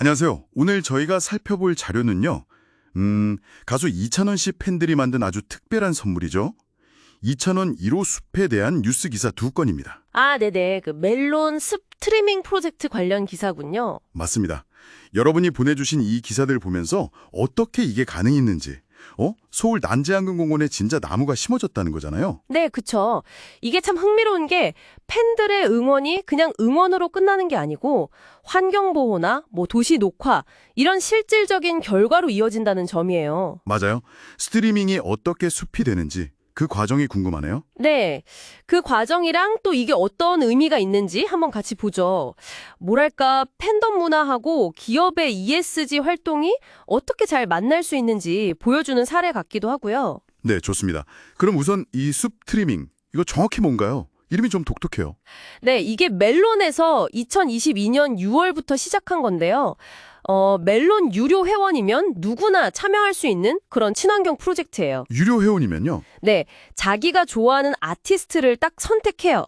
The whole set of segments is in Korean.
안녕하세요. 오늘 저희가 살펴볼 자료는요. 음, 가수 이찬원 씨 팬들이 만든 아주 특별한 선물이죠. 이찬원 1호 숲에 대한 뉴스 기사 두 건입니다. 아, 네네. 그 멜론 습 트리밍 프로젝트 관련 기사군요. 맞습니다. 여러분이 보내주신 이 기사들 보면서 어떻게 이게 가능했는지, 어? 서울 난제항공공원에 진짜 나무가 심어졌다는 거잖아요. 네, 그쵸. 이게 참 흥미로운 게 팬들의 응원이 그냥 응원으로 끝나는 게 아니고 환경보호나 뭐 도시 녹화 이런 실질적인 결과로 이어진다는 점이에요. 맞아요. 스트리밍이 어떻게 숲이 되는지 그 과정이 궁금하네요. 네. 그 과정이랑 또 이게 어떤 의미가 있는지 한번 같이 보죠. 뭐랄까, 팬덤 문화하고 기업의 ESG 활동이 어떻게 잘 만날 수 있는지 보여주는 사례 같기도 하고요. 네, 좋습니다. 그럼 우선 이 숲 트리밍, 이거 정확히 뭔가요? 이름이 좀 독특해요. 네, 이게 멜론에서 2022년 6월부터 시작한 건데요. 어, 멜론 유료 회원이면 누구나 참여할 수 있는 그런 친환경 프로젝트예요. 유료 회원이면요. 네, 자기가 좋아하는 아티스트를 딱 선택해요.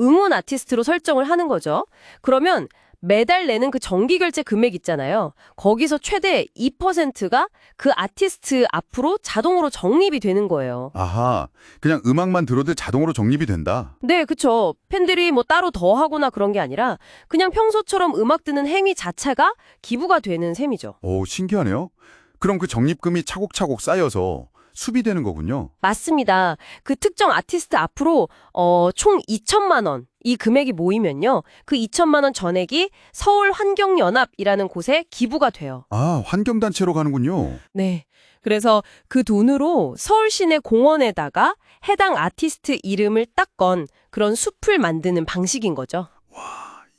응원 아티스트로 설정을 하는 거죠. 그러면 매달 내는 그 정기 결제 금액 있잖아요. 거기서 최대 2%가 그 아티스트 앞으로 자동으로 적립이 되는 거예요. 아하, 그냥 음악만 들어도 자동으로 적립이 된다. 네, 그쵸. 팬들이 뭐 따로 더 하거나 그런 게 아니라 그냥 평소처럼 음악 듣는 행위 자체가 기부가 되는 셈이죠. 오, 신기하네요. 그럼 그 적립금이 차곡차곡 쌓여서 수비되는 거군요. 맞습니다. 그 특정 아티스트 앞으로 어, 총 2천만 원. 이 금액이 모이면요. 그 2천만 원 전액이 서울 환경연합이라는 곳에 기부가 돼요. 아, 환경단체로 가는군요. 네. 그래서 그 돈으로 서울 시내 공원에다가 해당 아티스트 이름을 딱 건 그런 숲을 만드는 방식인 거죠.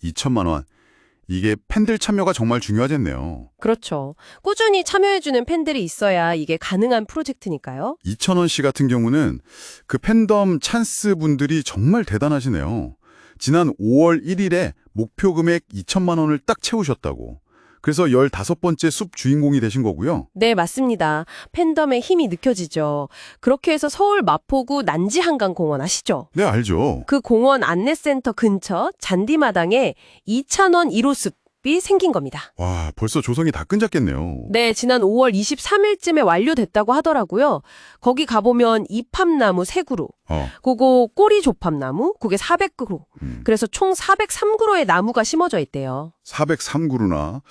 2천만 원. 이게 팬들 참여가 정말 중요하겠네요. 그렇죠. 꾸준히 참여해주는 팬들이 있어야 이게 가능한 프로젝트니까요. 이천원 씨 같은 경우는 그 팬덤 찬스 분들이 정말 대단하시네요. 지난 5월 1일에 목표 금액 2천만 원을 딱 채우셨다고. 그래서 15번째 숲 주인공이 되신 거고요. 네, 맞습니다. 팬덤의 힘이 느껴지죠. 그렇게 해서 서울 마포구 난지한강공원 아시죠? 네, 알죠. 그 공원 안내센터 근처 잔디마당에 2,000원 1호숲 이 생긴 겁니다. 와, 벌써 조성이 다 끈잡겠네요. 네, 지난 5월 23일쯤에 완료됐다고 하더라고요. 거기 가보면 이팝나무 3그루, 어, 그거 꼬리 조팝나무, 그게 400그루. 음. 그래서 총 403그루의 나무가 심어져 있대요. 403그루나.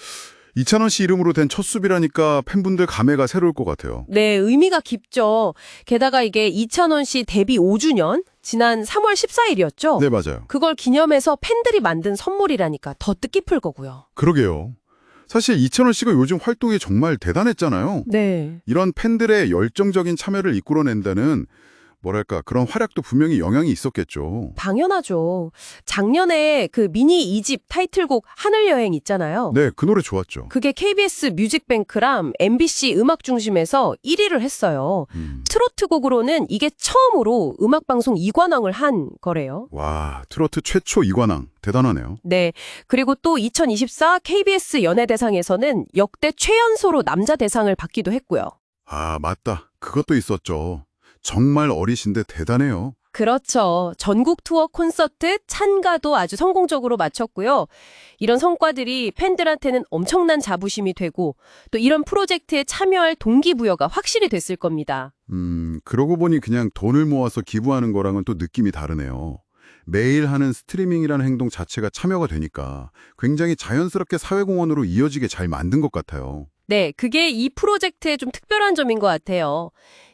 이찬원 씨 이름으로 된 첫 숲이라니까 팬분들 감회가 새로울 것 같아요. 네, 의미가 깊죠. 게다가 이게 이찬원 씨 데뷔 5주년, 지난 3월 14일이었죠. 네, 맞아요. 그걸 기념해서 팬들이 만든 선물이라니까 더 뜻깊을 거고요. 그러게요. 사실 이찬원 씨가 요즘 활동이 정말 대단했잖아요. 네. 이런 팬들의 열정적인 참여를 이끌어낸다는 뭐랄까 그런 활약도 분명히 영향이 있었겠죠. 당연하죠. 작년에 그 미니 이집 타이틀곡 하늘여행 있잖아요. 네, 그 노래 좋았죠. 그게 KBS 뮤직뱅크랑 MBC 음악 중심에서 1위를 했어요. 음. 트로트 곡으로는 이게 처음으로 음악방송 2관왕을 한 거래요. 와, 트로트 최초 이관왕 대단하네요. 네. 그리고 또 2024 KBS 연예대상에서는 역대 최연소로 남자 대상을 받기도 했고요. 아, 맞다. 그것도 있었죠. 정말 어리신데 대단해요. 그렇죠. 전국 투어 콘서트 찬가도 아주 성공적으로 마쳤고요. 이런 성과들이 팬들한테는 엄청난 자부심이 되고 또 이런 프로젝트에 참여할 동기부여가 확실히 됐을 겁니다. 음, 그러고 보니 그냥 돈을 모아서 기부하는 거랑은 또 느낌이 다르네요. 매일 하는 스트리밍이라는 행동 자체가 참여가 되니까 굉장히 자연스럽게 사회공헌으로 이어지게 잘 만든 것 같아요. 네, 그게 이 프로젝트의 좀 특별한 점인 것 같아요.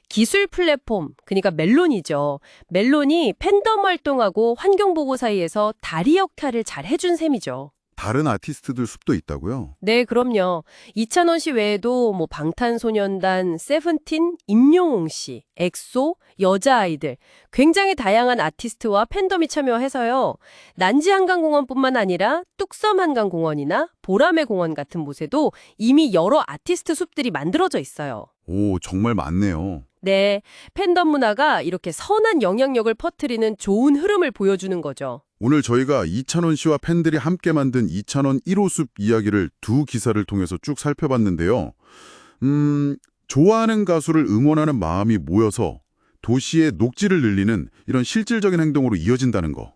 기술 플랫폼, 그러니까 멜론이죠. 멜론이 팬덤 활동하고 환경보고 사이에서 다리 역할을 잘 해준 셈이죠. 다른 아티스트들 숲도 있다고요? 네, 그럼요. 이찬원 씨 외에도 뭐 방탄소년단, 세븐틴, 임영웅 씨, 엑소, 여자아이들 굉장히 다양한 아티스트와 팬덤이 참여해서요. 난지 한강공원뿐만 아니라 뚝섬 한강공원이나 보라매 공원 같은 곳에도 이미 여러 아티스트 숲들이 만들어져 있어요. 오, 정말 많네요. 네, 팬덤 문화가 이렇게 선한 영향력을 퍼뜨리는 좋은 흐름을 보여주는 거죠. 오늘 저희가 이찬원 씨와 팬들이 함께 만든 이찬원 1호 숲 이야기를 두 기사를 통해서 쭉 살펴봤는데요. 음, 좋아하는 가수를 응원하는 마음이 모여서 도시의 녹지를 늘리는 이런 실질적인 행동으로 이어진다는 거.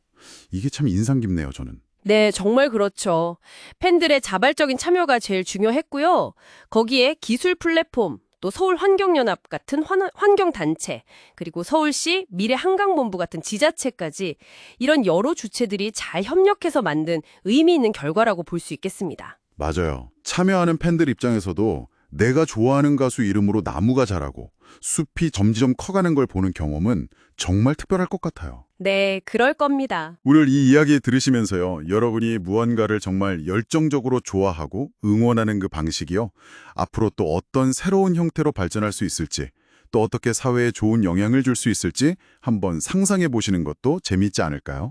이게 참 인상 깊네요, 저는. 네, 정말 그렇죠. 팬들의 자발적인 참여가 제일 중요했고요. 거기에 기술 플랫폼, 또 서울 환경연합 같은 환, 환경단체, 그리고 서울시 미래한강본부 같은 지자체까지 이런 여러 주체들이 잘 협력해서 만든 의미 있는 결과라고 볼 수 있겠습니다. 맞아요. 참여하는 팬들 입장에서도 내가 좋아하는 가수 이름으로 나무가 자라고 숲이 점점 커가는 걸 보는 경험은 정말 특별할 것 같아요. 네, 그럴 겁니다. 오늘 이 이야기 들으시면서요. 여러분이 무언가를 정말 열정적으로 좋아하고 응원하는 그 방식이요. 앞으로 또 어떤 새로운 형태로 발전할 수 있을지, 또 어떻게 사회에 좋은 영향을 줄 수 있을지 한번 상상해 보시는 것도 재미있지 않을까요?